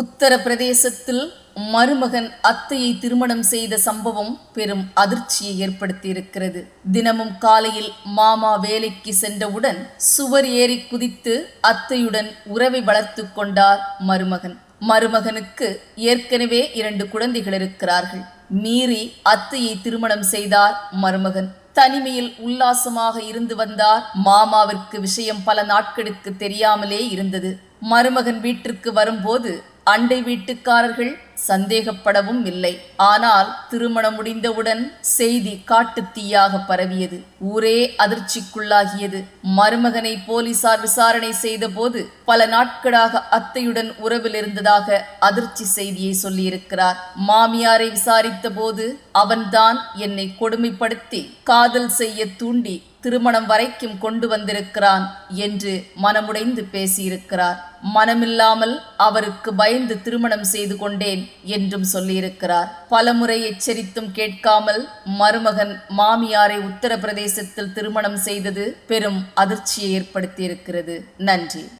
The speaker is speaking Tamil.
உத்தரப்பிரதேசத்தில் மருமகன் அத்தையை திருமணம் செய்த சம்பவம் பெரும் அதிர்ச்சியை ஏற்படுத்தியிருக்கிறது. தினமும் காலையில் மாமா வேலைக்கு சென்றவுடன் சுவர் ஏறி குதித்து அத்தையுடன் உறவை வளர்த்து கொண்டார் மருமகன். மருமகனுக்கு ஏற்கனவே இரண்டு குழந்தைகள் இருக்கிறார்கள். மீறி அத்தையை திருமணம் செய்தார் மருமகன். தனிமையில் உல்லாசமாக இருந்து வந்தார். மாமாவிற்கு விஷயம் பல நாட்களுக்கு தெரியாமலே இருந்தது. மருமகன் வீட்டிற்கு வரும்போது அண்டை வீட்டுக்காரர்கள் சந்தேகப்படவும் இல்லை. ஆனால் திருமணம் முடிந்தவுடன் செய்தி காட்டுத்தீயாக பரவியது. ஊரே அதிர்ச்சிக்குள்ளாகியது. மருமகனை போலீசார் விசாரணை செய்தபோது பல நாட்களாக அத்தையுடன் உறவில் இருந்ததாக அதிர்ச்சி செய்தியை சொல்லியிருக்கிறார். மாமியாரை விசாரித்த போது அவன்தான் என்னை கொடுமைப்படுத்தி காதல் செய்ய தூண்டி திருமணம் வரைக்கும் கொண்டு வந்திருக்கிறான் என்று மனமுடைந்து பேசியிருக்கிறார். மனமில்லாமல் அவருக்கு பயந்து திருமணம் செய்து கொண்டேன் என்றும் சொல்லியிருக்கிறார். பலமுறை எச்சரித்தும் கேட்காமல் மருமகன் மாமியாரை உத்தரப்பிரதேசத்தில் திருமணம் செய்தது பெரும் அதிர்ச்சியை ஏற்படுத்தியிருக்கிறது. நன்றி.